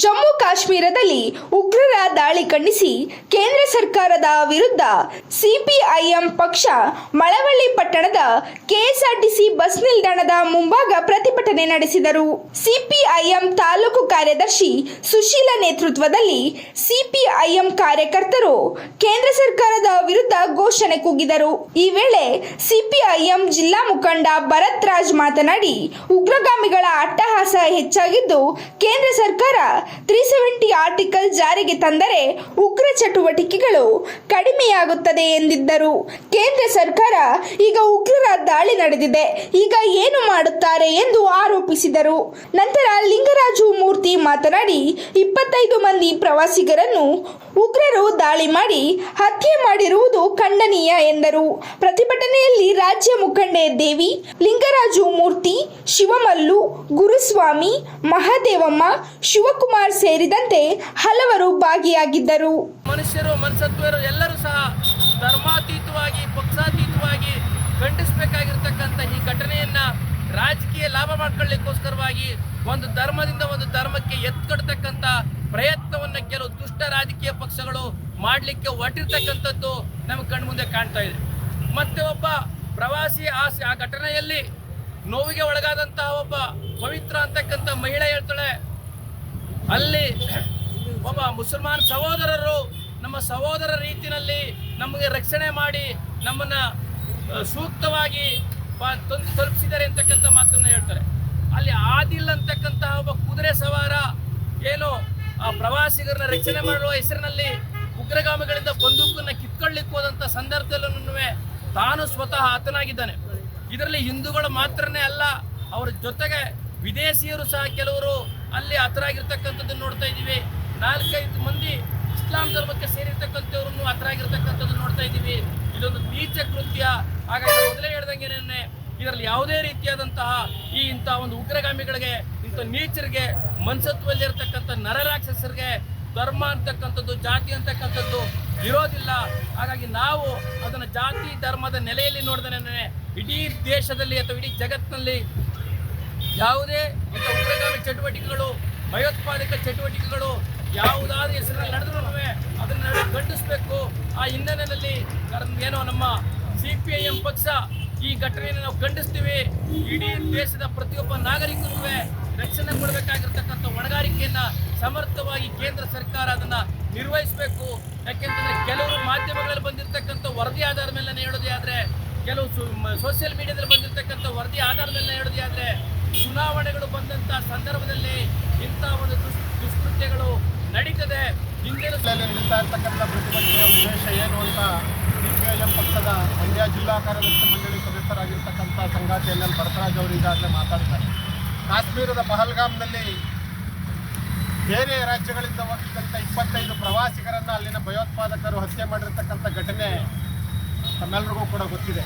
ಜಮ್ಮು ಕಾಶ್ಮೀರದಲ್ಲಿ ಉಗ್ರರ ದಾಳಿ ಖಂಡಿಸಿ ಕೇಂದ್ರ ಸರ್ಕಾರದ ವಿರುದ್ಧ ಸಿಪಿಐಎಂ ಪಕ್ಷ ಮಳವಳ್ಳಿ ಪಟ್ಟಣದ ಕೆಎಸ್ಆರ್ಟಿಸಿ ಬಸ್ ನಿಲ್ದಾಣದ ಮುಂಭಾಗ ಪ್ರತಿಭಟನೆ ನಡೆಸಿದರು. ಸಿಪಿಐಎಂ ತಾಲೂಕು ಕಾರ್ಯದರ್ಶಿ ಸುಶೀಲ ನೇತೃತ್ವದಲ್ಲಿ ಸಿಪಿಐಎಂ ಕಾರ್ಯಕರ್ತರು ಕೇಂದ್ರ ಸರ್ಕಾರದ ವಿರುದ್ಧ ಘೋಷಣೆ ಕೂಗಿದರು. ಈ ವೇಳೆ ಸಿಪಿಐಎಂ ಜಿಲ್ಲಾ ಮುಖಂಡ ಭರತ್ ರಾಜ್ ಮಾತನಾಡಿ, ಉಗ್ರಗಾಮಿಗಳ ಅಟ್ಟಹಾಸ ಹೆಚ್ಚಾಗಿದ್ದು ಕೇಂದ್ರ ಸರ್ಕಾರ ತ್ರೀ ಸೆವೆಂಟಿ ಆರ್ಟಿಕಲ್ ಜಾರಿಗೆ ತಂದರೆ ಉಗ್ರ ಚಟುವಟಿಕೆಗಳು ಕಡಿಮೆಯಾಗುತ್ತದೆ ಎಂದಿದ್ದರು. ಕೇಂದ್ರ ಸರ್ಕಾರ ಈಗ ಉಗ್ರರ ದಾಳಿ ನಡೆದಿದೆ. ಈಗ ಏನು ಮಾಡುತ್ತಾರೆ ಎಂದು ಆರೋಪಿಸಿದರು. ನಂತರ ಲಿಂಗರಾಜು ಮೂರ್ತಿ ಮಾತನಾಡಿ, ಇಪ್ಪತ್ತೈದು ಮಂದಿ ಪ್ರವಾಸಿಗರನ್ನು ಉಗ್ರರು ದಾಳಿ ಮಾಡಿ ಹತ್ಯೆ ಮಾಡಿರುವುದು ಖಂಡನೀಯ ಎಂದರು. ಪ್ರತಿಭಟನೆಯಲ್ಲಿ ರಾಜ್ಯ ಮುಖಂಡೆ ದೇವಿ, ಲಿಂಗರಾಜು ಮೂರ್ತಿ, ಶಿವಮಲ್ಲು, ಗುರುಸ್ವಾಮಿ, ಮಹಾದೇವಮ್ಮ, ಶಿವಕುಮಾರ್ ಸೇರಿದಂತೆ ಹಲವರು ಭಾಗಿಯಾಗಿದ್ದರು. ಮನುಷ್ಯರು, ಮನಸತ್ವರು ಎಲ್ಲರೂ ಸಹ ಧರ್ಮಾತೀತವಾಗಿ, ಪಕ್ಷಾತೀತವಾಗಿ ಖಂಡಿಸಬೇಕಾಗಿರ್ತಕ್ಕಂಥ ಈ ಘಟನೆಯನ್ನ ರಾಜಕೀಯ ಲಾಭ ಮಾಡ್ಕೊಳ್ಳಿಕ್ಕೋಸ್ಕರವಾಗಿ ಒಂದು ಧರ್ಮದಿಂದ ಒಂದು ಧರ್ಮಕ್ಕೆ ಎತ್ಕೊಡ್ತಕ್ಕಂಥ ಪ್ರಯತ್ನವನ್ನ ಕೆಲವು ದುಷ್ಟ ರಾಜಕೀಯ ಪಕ್ಷಗಳು ಮಾಡಲಿಕ್ಕೆ ಹೊಟ್ಟಿರ್ತಕ್ಕಂಥದ್ದು ನಮಗೆ ಕಣ್ಮುಂದೆ ಕಾಣ್ತಾ ಇದೆ. ಮತ್ತೆ ಒಬ್ಬ ಪ್ರವಾಸಿ ಆ ಘಟನೆಯಲ್ಲಿ ನೋವಿಗೆ ಒಳಗಾದಂತಹ ಒಬ್ಬ ಪವಿತ್ರ ಅಂತಕ್ಕಂಥ ಮಹಿಳೆ ಹೇಳ್ತಾಳೆ ಅಲ್ಲಿ ಒಬ್ಬ ಮುಸಲ್ಮಾನ್ ಸಹೋದರರು ನಮ್ಮ ಸಹೋದರ ರೀತಿಯಲ್ಲಿ ನಮಗೆ ರಕ್ಷಣೆ ಮಾಡಿ ನಮ್ಮನ್ನ ಸೂಕ್ತವಾಗಿ ತಲುಪಿಸಿದ್ದಾರೆ ಅಂತಕ್ಕಂಥ ಮಾತನ್ನ ಹೇಳ್ತಾರೆ. ಅಲ್ಲಿ ಆದಿಲ್ ಅಂತಕ್ಕಂತಹ ಒಬ್ಬ ಕುದುರೆ ಸವಾರ ಏನು, ಆ ಪ್ರವಾಸಿಗರನ್ನ ರಕ್ಷಣೆ ಮಾಡುವ ಹೆಸರಿನಲ್ಲಿ ಉಗ್ರಗಾಮಿಗಳಿಂದ ಬಂದೂಕನ್ನು ಕಿತ್ಕೊಳ್ಳಿಕ್ಕೆ ಹೋದಂಥ ಸಂದರ್ಭದಲ್ಲೂ ತಾನು ಸ್ವತಃ ಆತನಾಗಿದ್ದಾನೆ. ಇದರಲ್ಲಿ ಹಿಂದೂಗಳು ಮಾತ್ರನೇ ಅಲ್ಲ, ಅವರ ಜೊತೆಗೆ ವಿದೇಶಿಯರು ಸಹ ಕೆಲವರು ಅಲ್ಲಿ ಹತರಾಗಿರ್ತಕ್ಕಂಥದ್ದು ನೋಡ್ತಾ ಇದ್ದೀವಿ. ನಾಲ್ಕೈದು ಮಂದಿ ಇಸ್ಲಾಂ ಧರ್ಮಕ್ಕೆ ಸೇರಿರ್ತಕ್ಕಂಥವ್ರನ್ನು ಹತರಾಗಿರ್ತಕ್ಕಂಥದ್ದು ನೋಡ್ತಾ ಇದ್ದೀವಿ. ಇದೊಂದು ನೀಚ ಕೃತ್ಯ. ಹಾಗಾಗಿ ಮೊದಲೇ ನಿನ್ನೆ, ಇದರಲ್ಲಿ ಯಾವುದೇ ರೀತಿಯಾದಂತಹ ಈ ಇಂಥ ಒಂದು ಉಗ್ರಗಾಮಿಗಳಿಗೆ, ಇಂಥ ನೀಚರಿಗೆ, ಮನ್ಸತ್ವದಲ್ಲಿರ್ತಕ್ಕಂಥ ನರರಾಕ್ಷಸರಿಗೆ ಧರ್ಮ ಅಂತಕ್ಕಂಥದ್ದು, ಜಾತಿ ಅಂತಕ್ಕಂಥದ್ದು ಇರೋದಿಲ್ಲ. ಹಾಗಾಗಿ ನಾವು ಅದನ್ನು ಜಾತಿ, ಧರ್ಮದ ನೆಲೆಯಲ್ಲಿ ನೋಡಿದ್ರೆ ಇಡೀ ದೇಶದಲ್ಲಿ ಅಥವಾ ಇಡೀ ಜಗತ್ತಿನಲ್ಲಿ ಯಾವುದೇ ಇಂಥ ಉಗ್ರಗಾಮಿ ಚಟುವಟಿಕೆಗಳು, ಭಯೋತ್ಪಾದಕ ಚಟುವಟಿಕೆಗಳು ಯಾವುದಾದ್ರೂ ಹೆಸರಿನಲ್ಲಿ ನಡೆದ್ರೂ ಅದನ್ನು ನಾವು ಖಂಡಿಸಬೇಕು. ಆ ಹಿನ್ನೆಲೆಯಲ್ಲಿ ಏನೋ ನಮ್ಮ ಸಿ ಪಿ ಐ ಎಂ ಪಕ್ಷ ಈ ಘಟನೆಯನ್ನು ನಾವು ಖಂಡಿಸ್ತೀವಿ. ಇಡೀ ದೇಶದ ಪ್ರತಿಯೊಬ್ಬ ನಾಗರಿಕರಿಗೂ ರಕ್ಷಣೆ ಕೊಡಬೇಕಾಗಿರ್ತಕ್ಕಂಥ ಹೊಣೆಗಾರಿಕೆಯನ್ನು ಸಮರ್ಥವಾಗಿ ಕೇಂದ್ರ ಸರ್ಕಾರ ಅದನ್ನ ನಿರ್ವಹಿಸಬೇಕು. ಯಾಕೆಂತಂದರೆ ಕೆಲವರು ಮಾಧ್ಯಮಗಳಲ್ಲಿ ಬಂದಿರತಕ್ಕಂಥ ವರದಿ ಆಧಾರದ ಮೇಲೆ ಹೇಳೋದೇ ಆದ್ರೆ, ಕೆಲವು ಸೋಷಿಯಲ್ ಮೀಡಿಯಾದಲ್ಲಿ ಬಂದಿರತಕ್ಕಂಥ ವರದಿ ಆಧಾರದ ಮೇಲೆ ಹೇಳೋದೇ ಆದ್ರೆ ಬಂದಂತ ಸಂದರ್ಭದಲ್ಲಿ ಇಂಥ ಒಂದು ದುಷ್ ದುಷ್ಕೃತ್ಯಗಳು ನಡೀತದೆ. ಹಿಂದಿನ ನಿಲ್ತಾ ಇರ್ತಕ್ಕಂಥ ಪ್ರತಿಭಟನೆಯ ಉದ್ದೇಶ ಏನು ಅಂತ ಸಿಪಿಐಎಂ ಪಕ್ಷದ ಮಂಡ್ಯ ಜಿಲ್ಲಾ ಕಾರ್ಯದರ್ಶಿ ಮಂಡಳಿ ಸದಸ್ಯರಾಗಿರ್ತಕ್ಕಂಥ ಸಂಗಾತಿ ಎನ್ ಎಲ್ ಭರತರಾಜ್ ಅವರು ಈಗಾಗಲೇ ಮಾತಾಡ್ತಾರೆ ಕಾಶ್ಮೀರದ ಪಹಲ್ಗಾಮ್ನಲ್ಲಿ ಬೇರೆ ರಾಜ್ಯಗಳಿಂದ ಹೋಗಿದ್ದಂಥ ಇಪ್ಪತ್ತೈದು ಪ್ರವಾಸಿಗರನ್ನು ಅಲ್ಲಿನ ಭಯೋತ್ಪಾದಕರು ಹತ್ಯೆ ಮಾಡಿರ್ತಕ್ಕಂಥ ಘಟನೆ ತಮ್ಮೆಲ್ಲರಿಗೂ ಕೂಡ ಗೊತ್ತಿದೆ.